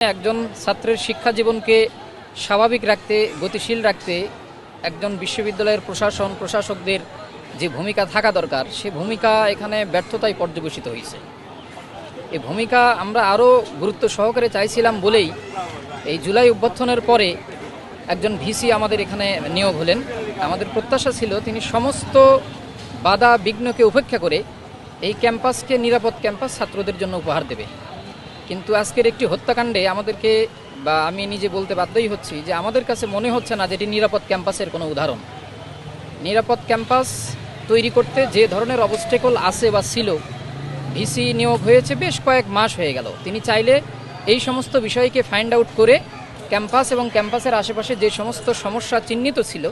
একজন ছাত্রের শিক্ষা জীবনকে স্বাভাবিক রাখতে, গতিশীল রাখতে একজন বিশ্ববিদ্যালয়ের প্রশাসন, প্রশাসকদের যে ভূমিকা থাকা দরকার, সে ভূমিকা এখানে ব্যর্থতায় পর্যবেসিত হয়েছে। এই ভূমিকা আমরা আরও গুরুত্ব সহকারে চাইছিলাম বলেই এই জুলাই অভ্যর্থনের পরে একজন ভিসি আমাদের এখানে নিয়োগ হলেন। আমাদের প্রত্যাশা ছিল তিনি সমস্ত বাধা বিঘ্নকে উপেক্ষা করে এই ক্যাম্পাসকে নিরাপদ ক্যাম্পাস ছাত্রদের জন্য উপহার দেবে কিন্তু আজকের একটি হত্যাকাণ্ডে আমাদেরকে বা আমি নিজে বলতে বাধ্যই হচ্ছি যে আমাদের কাছে মনে হচ্ছে না যে এটি নিরাপদ ক্যাম্পাসের কোনো উদাহরণ। নিরাপদ ক্যাম্পাস তৈরি করতে যে ধরনের অবস্টেকল আছে বা ছিল ভিসি নিয়োগ হয়েছে বেশ কয়েক মাস হয়ে গেল। তিনি চাইলে এই সমস্ত বিষয়কে ফাইন্ড আউট করে ক্যাম্পাস এবং ক্যাম্পাসের আশেপাশে যে সমস্ত সমস্যা চিহ্নিত ছিল,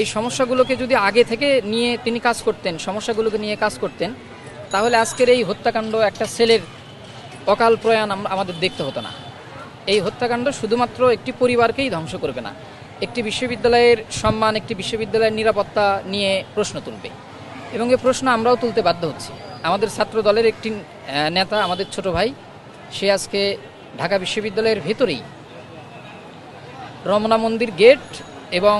এই সমস্যাগুলোকে যদি আগে থেকে নিয়ে তিনি কাজ করতেন, সমস্যাগুলোকে নিয়ে কাজ করতেন, তাহলে আজকের এই হত্যাকাণ্ড একটা ছেলের অকাল প্রয়াণ আমাদের দেখতে হতো না। এই হত্যাকাণ্ড শুধুমাত্র একটি পরিবারকেই ধ্বংস করবে না, একটি বিশ্ববিদ্যালয়ের সম্মান, একটি বিশ্ববিদ্যালয়ের নিরাপত্তা নিয়ে প্রশ্ন তুলবে। এবং এই প্রশ্ন আমরাও তুলতে বাধ্য হচ্ছি। আমাদের ছাত্র দলের একটি নেতা, আমাদের ছোট ভাই, সে আজকে ঢাকা বিশ্ববিদ্যালয়ের ভেতরেই। রমনা মন্দির গেট এবং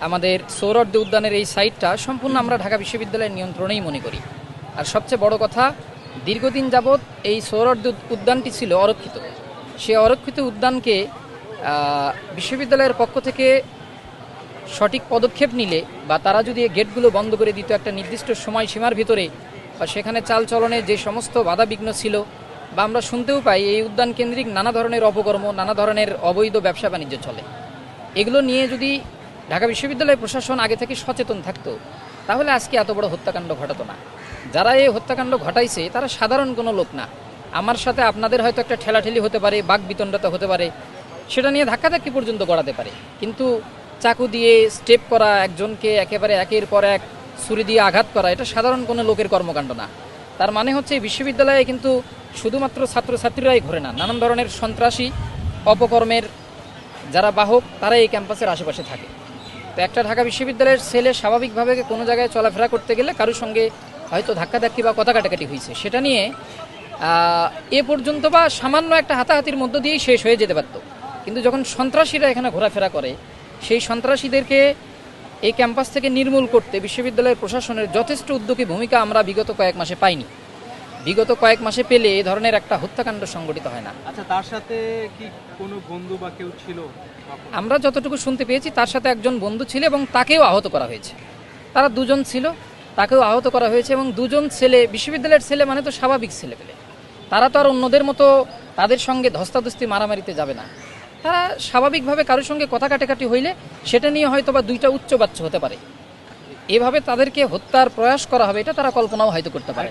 আমাদের সৌরর্দ উদ্যানের এই সাইটটা সম্পূর্ণ আমরা ঢাকা বিশ্ববিদ্যালয়ের নিয়ন্ত্রণেই মনে করি। আর সবচেয়ে বড় কথা দীর্ঘদিন যাবৎ এই সৌরর্দ উদ্যানটি ছিল অরক্ষিত। সে অরক্ষিত উদ্যানকে বিশ্ববিদ্যালয়ের পক্ষ থেকে সঠিক পদক্ষেপ নিলে বা তারা যদি গেটগুলো বন্ধ করে দিত একটা নির্দিষ্ট সময় সীমার ভিতরে বা সেখানে চাল চলনে যে সমস্ত বাধাবিঘ্ন ছিল বা আমরা শুনতেও পাই এই উদ্যান কেন্দ্রিক নানা ধরনের অপকর্ম, নানা ধরনের অবৈধ ব্যবসা বাণিজ্য চলে। এগুলো নিয়ে যদি ঢাকা বিশ্ববিদ্যালয় প্রশাসন আগে থেকে সচেতন থাকতো, তাহলে আজকে এত বড় হত্যাকাণ্ড ঘটাতো না। যারা এই হত্যাকাণ্ড ঘটাইছে, তারা সাধারণ কোনো লোক না। আমার সাথে আপনাদের হয়তো একটা ঠেলাঠেলি হতে পারে বাঘ বিতণ্ডতা হতে পারে, সেটা নিয়ে ধাক্কাধাক্কি পর্যন্ত গড়াতে পারে। কিন্তু চাকু দিয়ে স্টেপ করা, একজনকে একেবারে একের পর এক ছুরি দিয়ে আঘাত করা, এটা সাধারণ কোনো লোকের কর্মকাণ্ড না। তার মানে হচ্ছে বিশ্ববিদ্যালয়ে কিন্তু শুধুমাত্র ছাত্রছাত্রীরাই ঘোরে না, নানান ধরনের সন্ত্রাসী, অপকর্মের যারা বাহক তারা এই ক্যাম্পাসের আশেপাশে থাকে। তো একটা ঢাকা বিশ্ববিদ্যালয়ের ছেলে স্বাভাবিকভাবে কোনো জায়গায় চলাফেরা করতে গেলে কারোর সঙ্গে হয়তো ধাক্কাধাক্কি বা কথা কাটাকাটি হয়েছে। সেটা নিয়ে এ পর্যন্ত বা সামান্য একটা হাতাহাতির মধ্য দিয়েই শেষ হয়ে যেতে পারত। কিন্তু যখন সন্ত্রাসীরা এখানে ঘোরাফেরা করে সেই সন্ত্রাসীদেরকে এই ক্যাম্পাস থেকে নির্মূল করতে বিশ্ববিদ্যালয়ের প্রশাসনের যথেষ্ট উদ্যোগী ভূমিকা আমরা বিগত কয়েক মাসে পাইনি। বিগত কয়েক মাসে পেলে এই ধরনের একটা হত্যাকাণ্ড সংগঠিত হয় না। আচ্ছা তার সাথে কি কোনো বন্ধু বা কেউ ছিল আমরা যতটুকু শুনতে পেয়েছি তার সাথে একজন বন্ধু ছিল এবং তাকেও আহত করা হয়েছে। তারা দুজন ছিল তাকেও আহত করা হয়েছে এবং দুজন ছেলে, বিশ্ববিদ্যালয়ের ছেলে মানে তো স্বাভাবিক ছেলে পেলে তারা তো আর অন্যদের মতো তাদের সঙ্গে ধস্তাধস্তি, মারামারিতে যাবে না। তারা স্বাভাবিকভাবে কারোর সঙ্গে কথা কাটাকাটি হইলে সেটা নিয়ে হয়তো বা দুইটা উচ্চ বাচ্চ হতে পারে। এভাবে তাদেরকে হত্যার প্রয়াস করা হবে, এটা তারা কল্পনাও হয়তো করতে পারে